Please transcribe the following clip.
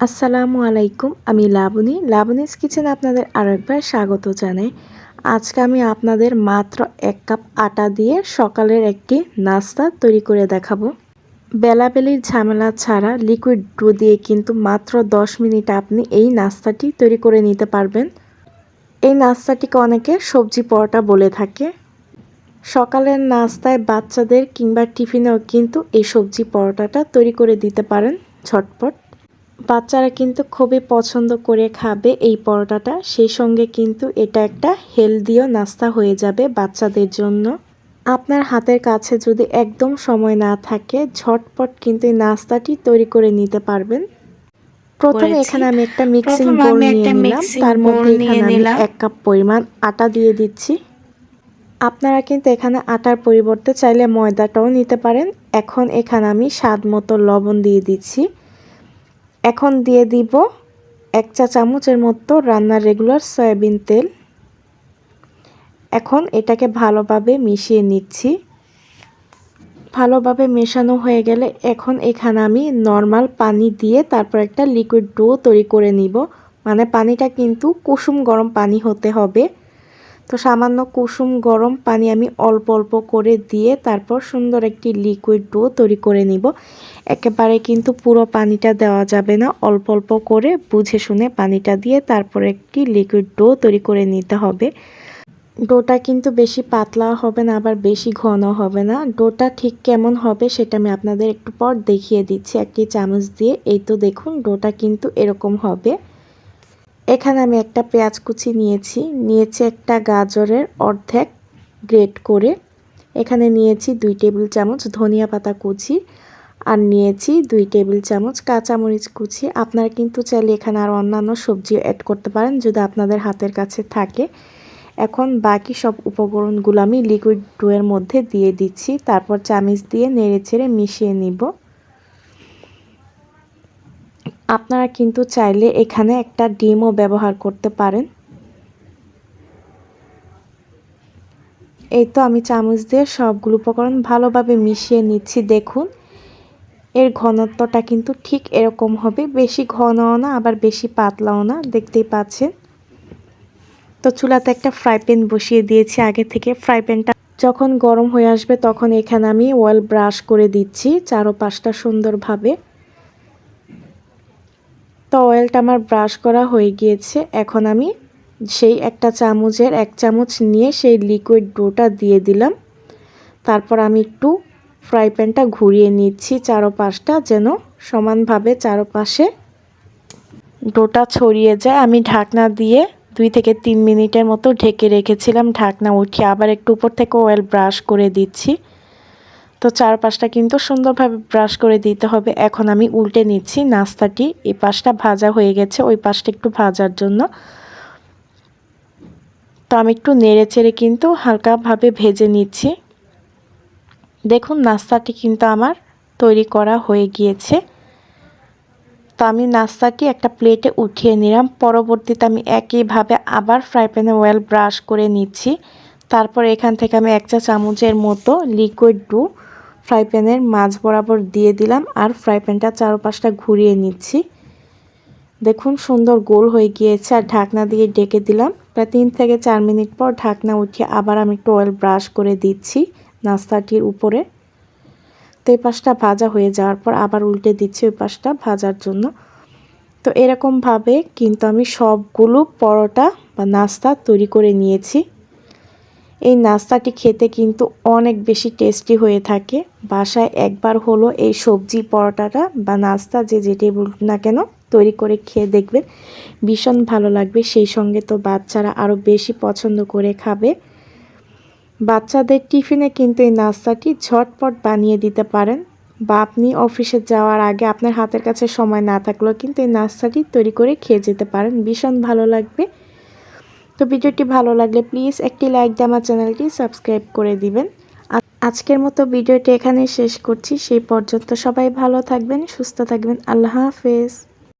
আসসালামু আলাইকুম, আমি লাবণী। লাবণীস কিচেন আপনাদের আরও একবার স্বাগত জানাই। আজকে আমি আপনাদের মাত্র এক কাপ আটা দিয়ে সকালের একটি নাস্তা তৈরি করে দেখাবো। বেলাবেলির ঝামেলা ছাড়া লিকুইড ডো দিয়ে কিন্তু মাত্র 10 মিনিট আপনি এই নাস্তাটি তৈরি করে নিতে পারবেন। এই নাস্তাটিকে অনেকে সবজি পরোটা বলে থাকে। সকালের নাস্তায় বাচ্চাদের কিংবা টিফিনেও কিন্তু এই সবজি পরোটাটা তৈরি করে দিতে পারেন ঝটপট। বাচ্চারা কিন্তু খুবই পছন্দ করে খাবে এই পরোটাটা। সেই সঙ্গে কিন্তু এটা একটা হেলদিও নাস্তা হয়ে যাবে বাচ্চাদের জন্য। আপনার হাতের কাছে যদি একদম সময় না থাকে ঝটপট কিন্তু এই নাস্তাটি তৈরি করে নিতে পারবেন। প্রথমে এখানে আমি একটা মিক্সিং বোল নিয়ে নিলাম। তার মধ্যে এখানে আমি এক কাপ পরিমাণ আটা দিয়ে দিচ্ছি। আপনারা কিন্তু এখানে আটার পরিবর্তে চাইলে ময়দাটাও নিতে পারেন। এখন এখানে আমি স্বাদ মতো লবণ দিয়ে দিচ্ছি। এখন দিয়ে দিব এক চা চামচের মতো রান্নার রেগুলার সয়াবিন তেল। এখন এটাকে ভালোভাবে মিশিয়ে নিচ্ছি। ভালোভাবে মেশানো হয়ে গেলে এখন এখানে আমি নর্মাল পানি দিয়ে তারপর একটা লিকুইড ডো তৈরি করে নিব। মানে পানিটা কিন্তু কুসুম গরম পানি হতে হবে। তো সামান্য কুসুম, গরম পানি আমি অল্প অল্প করে দিয়ে তারপর সুন্দর একটি লিকুইড ডো তৈরি করে নিব। একেবারে কিন্তু পুরো পানিটা দেওয়া যাবে না। অল্প অল্প করে বুঝে শুনে পানিটা দিয়ে তারপর একটি লিকুইড ডো তৈরি করে নিতে হবে। ডোটা কিন্তু বেশি পাতলা হবে না, আবার বেশি ঘন হবে না। ডোটা ঠিক কেমন হবে সেটা আমি আপনাদের একটু পর দেখিয়ে দিচ্ছি। একটি চামচ দিয়ে। এই তো দেখুন ডোটা কিন্তু এরকম হবে। এখানে আমি একটা পেঁয়াজ কুচি নিয়েছি। নিয়েছি একটা গাজরের অর্ধেক গ্রেট করে। এখানে নিয়েছি দুই টেবিল চামচ ধনিয়া পাতা কুচি আর নিয়েছি দুই টেবিল চামচ কাঁচামরিচ কুচি। আপনারা কিন্তু চাইলে এখানে আর অন্যান্য সবজি অ্যাড করতে পারেন যদি আপনাদের হাতের কাছে থাকে। এখন বাকি সব উপকরণগুলো আমি লিকুইড ডোয়ের মধ্যে দিয়ে দিচ্ছি। তারপর চামিচ দিয়ে নেড়ে ছেড়ে মিশিয়ে নিব। আপনারা কিন্তু চাইলে এখানে একটা ডিমও ব্যবহার করতে পারেন। এই তো আমি চামচ দিয়ে সবগুলো উপকরণ ভালোভাবে মিশিয়ে নিচ্ছি, দেখুন। এর ঘনত্বটা কিন্তু ঠিক এরকম হবে, বেশি ঘনও না, আবার বেশি পাতলাও না, দেখতেই পাচ্ছেন। তো চুলাতে একটা ফ্রাই প্যান বসিয়ে দিয়েছি, আগে থেকে ফ্রাই প্যানটা যখন গরম হয়ে আসবে তখন এখানে আমি অয়েল ব্রাশ করে দিচ্ছি চারো পাঁচটা সুন্দরভাবে। তো অয়েলটা আমার ব্রাশ করা হয়ে গিয়েছে। এখন আমি সেই একটা চামচের এক চামচ নিয়ে সেই লিকুইড ডোটা দিয়ে দিলাম। তারপর আমি একটু ফ্রাই প্যানটা ঘুরিয়ে নিচ্ছি চারোপাশটা যেন সমানভাবে চারোপাশে ডোটা ছড়িয়ে যায়। আমি ঢাকনা দিয়ে দুই থেকে তিন মিনিটের মতো ঢেকে রেখেছিলাম। ঢাকনা উঠিয়ে আবার একটু উপর থেকে অয়েল ব্রাশ করে দিচ্ছি। তো চারপাশটা কিন্তু সুন্দরভাবে ব্রাশ করে দিতে হবে। এখন আমি উল্টে নিচ্ছি নাস্তাটি। এই পাশটা ভাজা হয়ে গেছে, ওই পাশটা একটু ভাজার জন্য। তো আমি একটু নেড়ে চেড়ে কিন্তু হালকাভাবে ভেজে নিচ্ছি। দেখুন নাস্তাটি কিন্তু আমার তৈরি করা হয়ে গিয়েছে। তো আমি নাস্তাটি একটা প্লেটে উঠিয়ে নিলাম। পরবর্তীতে আমি একইভাবে আবার ফ্রাই প্যানে অয়েল ব্রাশ করে নিচ্ছি। তারপর এখান থেকে আমি এক চা চামচের মতো লিকুইড ডু ফ্রাই প্যানের মাঝ বরাবর দিয়ে দিলাম আর ফ্রাই প্যানটা চারপাশটা ঘুরিয়ে নিচ্ছি। দেখুন, সুন্দর গোল হয়ে গিয়েছে আর ঢাকনা দিয়ে ডেকে দিলাম। প্রায় তিন থেকে চার মিনিট পর ঢাকনা উঠিয়ে আবার আমি একটু অয়েল ব্রাশ করে দিচ্ছি নাস্তাটির উপরে। তো এই পাশটা ভাজা হয়ে যাওয়ার পর আবার উল্টে দিচ্ছি ওই পাশটা ভাজার জন্য। তো এরকমভাবে কিন্তু আমি সবগুলো পরোটা বা নাস্তা তৈরি করে নিয়েছি। এই নাস্তাটি খেতে কিন্তু অনেক বেশি টেস্টি হয়ে থাকে। বাসায় একবার হলো এই সবজি পরোটাটা বা নাস্তা যে যেটাই বলুন না কেন, তৈরি করে খেয়ে দেখবেন। ভীষণ ভালো লাগবে। সেই সঙ্গে তো বাচ্চারা আরও বেশি পছন্দ করে খাবে। বাচ্চাদের টিফিনে কিন্তু এই নাস্তাটি ঝটপট বানিয়ে দিতে পারেন। বা আপনি অফিসে যাওয়ার আগে আপনার হাতের কাছে সময় না থাকলেও কিন্তু এই নাস্তাটি তৈরি করে খেয়ে যেতে পারেন। ভীষণ ভালো লাগবে। তো ভিডিওটি ভালো লাগলে প্লিজ একটি লাইক দিয়ে আমার চ্যানেলটি সাবস্ক্রাইব করে দিবেন। আজকের মতো ভিডিওটি এখানে শেষ করছি। সেই পর্যন্ত সবাই ভালো থাকবেন, সুস্থ থাকবেন। আল্লাহ হাফেজ।